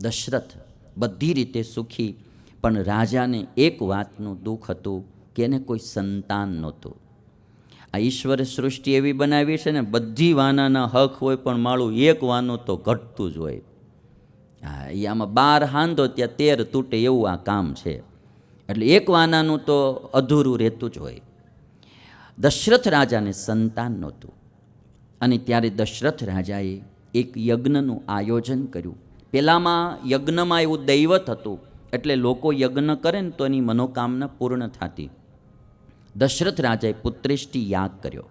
દશરથ બધી રીતે સુખી, પણ રાજાને એક વાતનું દુઃખ હતું કે એને કોઈ સંતાન નહોતું. આ ઈશ્વરે સૃષ્ટિ એવી બનાવી છે ને, બધી વાનાના હક હોય પણ માળું એક વાનું તો ઘટતું જ હોય. હા એ આમાં બાર હાંધો ત્યાં તેર તૂટે એવું આ કામ છે. એટલે એક વાનાનું તો અધૂરું રહેતું જ હોય. દશરથ રાજાને સંતાન નહોતું. અને ત્યારે દશરથ રાજાએ એક યજ્ઞનું આયોજન કર્યું. પહેલાંમાં યજ્ઞમાં એવું દૈવત હતું, એટલે લોકો યજ્ઞ કરે ને તો એની મનોકામના પૂર્ણ થતી. દશરથ રાજાએ પુત્રેષ્ટિ યાગ કર્યો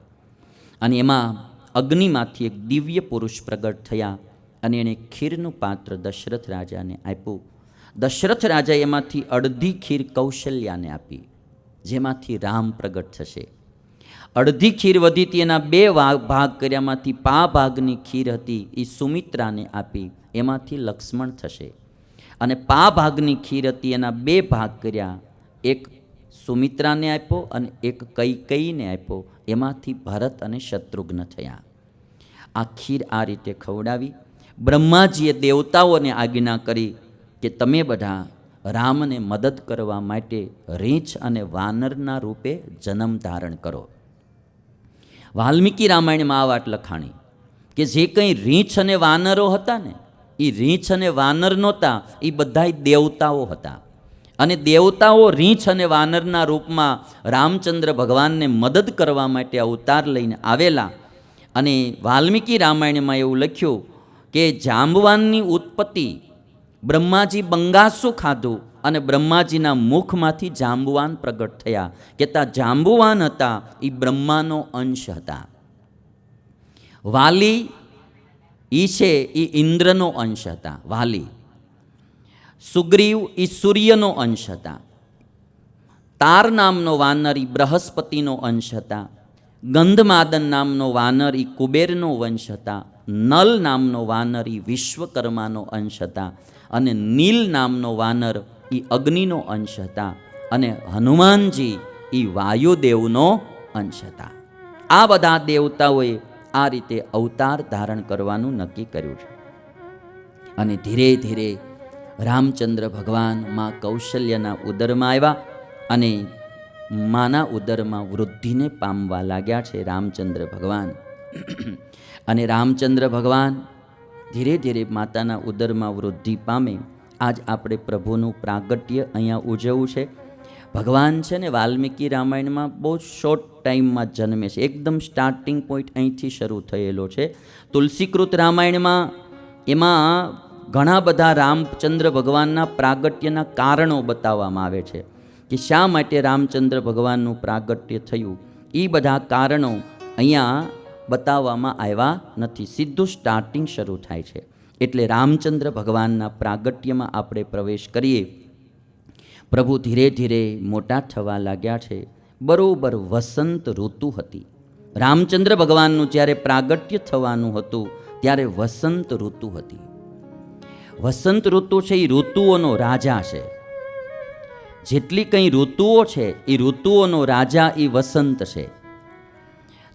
અને એમાં અગ્નિમાંથી એક દિવ્ય પુરુષ પ્રગટ થયા અને એણે ખીરનું પાત્ર દશરથ રાજાને આપ્યું. દશરથ રાજાએ એમાંથી અડધી ખીર કૌશલ્યાને આપી, જેમાંથી રામ પ્રગટ થશે. અડધી ખીર વધી હતી એના બે ભાગ કર્યામાંથી પા ભાગની ખીર હતી એ સુમિત્રાને આપી. એમાંથી લક્ષ્મણ થશે. અને પા ભાગની ખીર હતી, એના બે ભાગ કર્યા. એક સુમિત્રાને આપ્યો અને એક કૈકઈને આપ્યો. એમાંથી ભરત અને શત્રુઘ્ન થયા. આ ખીર આ રીતે ખવડાવી. બ્રહ્માજીએ દેવતાઓને આજ્ઞા કરી કે તમે બધા રામને મદદ કરવા માટે રીંછ અને વાનરના રૂપે જન્મ ધારણ કરો. વાલ્મીકી રામાયણમાં આ વાત લખાણી કે જે કંઈ રીંછ અને વાનરો હતા ને એ રીંછ અને વાનર નહોતા એ બધાય દેવતાઓ હતા. અને દેવતાઓ રીંછ અને વાનરના રૂપમાં રામચંદ્ર ભગવાનને મદદ કરવા માટે અવતાર લઈને આવેલા. અને વાલ્મીકી રામાયણમાં એવું લખ્યું કે જાંબવાનની ઉત્પત્તિ બ્રહ્માજી બંગાસું ખાધું અને બ્રહ્માજીના મુખમાંથી જાંબુવાન પ્રગટ થયા. કે ત્યાં જાંબુવાન હતા એ બ્રહ્માનો અંશ હતા. વાલી એ છે એ ઇન્દ્રનો અંશ હતા, વાલી. સુગ્રીવ એ સૂર્યનો અંશ હતા. તાર નામનો વાનર એ બૃહસ્પતિનો અંશ હતા. ગંધમાદન નામનો વાનર એ કુબેરનો વંશ હતા. નલ નામનો વાનર, ઈ વિશ્વકર્માનો અંશ હતા. અને નીલ નામનો વાનર ઈ અગ્નિનો અંશ હતા અને હનુમાનજી એ વાયુદેવનો અંશ હતા. આ બધા દેવતાઓએ આ રીતે અવતાર ધારણ કરવાનું નક્કી કર્યું છે. અને ધીરે ધીરે રામચંદ્ર ભગવાનમાં કૌશલ્યના ઉદરમાં આવ્યા અને માના ઉદરમાં વૃદ્ધિને પામવા લાગ્યા છે રામચંદ્ર ભગવાન. અને રામચંદ્ર ભગવાન ધીરે ધીરે માતાના ઉદરમાં વૃદ્ધિ પામે આજ આપણે પ્રભુનું પ્રાગટ્ય અહીંયા ઉજવવું છે. ભગવાન છે ને વાલ્મીકી રામાયણમાં બહુ શોર્ટ ટાઈમમાં જન્મે છે. એકદમ સ્ટાર્ટિંગ પોઈન્ટ અહીંથી શરૂ થયેલો છે. તુલસીકૃત રામાયણમાં એમાં ઘણા બધા રામચંદ્ર ભગવાનના પ્રાગટ્યના કારણો બતાવવામાં આવે છે કે શા માટે રામચંદ્ર ભગવાનનું પ્રાગટ્ય થયું. એ બધા કારણો અહીંયા બતાવવામાં આવ્યા નથી. સીધું સ્ટાર્ટિંગ શરૂ થાય છે. એટલે રામચંદ્ર ભગવાનના પ્રાગટ્યમાં આપણે પ્રવેશ કરીએ. પ્રભુ ધીરે ધીરે મોટા થવા લાગ્યા છે. બરોબર વસંત ઋતુ હતી. રામચંદ્ર ભગવાનનું જ્યારે પ્રાગટ્ય થવાનું હતું, ત્યારે વસંત ઋતુ હતી. વસંત ઋતુ છે એ ઋતુઓનો રાજા છે. જેટલી કંઈ ઋતુઓ છે, એ ઋતુઓનો રાજા એ વસંત છે.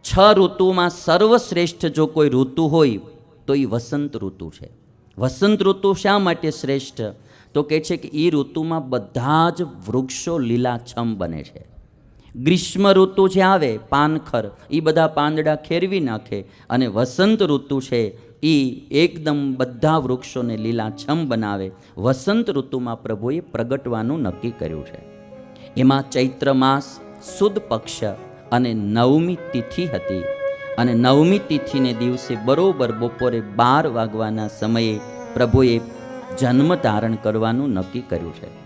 છ ઋતુમાં સર્વશ્રેષ્ઠ જો કોઈ ઋતુ હોય તો એ વસંત ઋતુ છે. વસંત ઋતુ શા માટે શ્રેષ્ઠ? તો કહે છે કે એ ઋતુમાં બધા જ વૃક્ષો લીલાછમ બને છે. ગ્રીષ્મ ઋતુ જે આવે, પાનખર એ બધા પાંદડા ખેરવી નાખે અને વસંત ઋતુ છે એ એકદમ બધા વૃક્ષોને લીલાછમ બનાવે. વસંત ઋતુમાં પ્રભુએ પ્રગટવાનું નક્કી કર્યું છે. એમાં ચૈત્ર માસ, સુદ પક્ષ અને નવમી તિથિ હતી. અને નવમી તિથિને દિવસે બરોબર બપોરે બાર વાગવાના સમયે પ્રભુએ જન્મ ધારણ કરવાનું નક્કી કર્યું છે.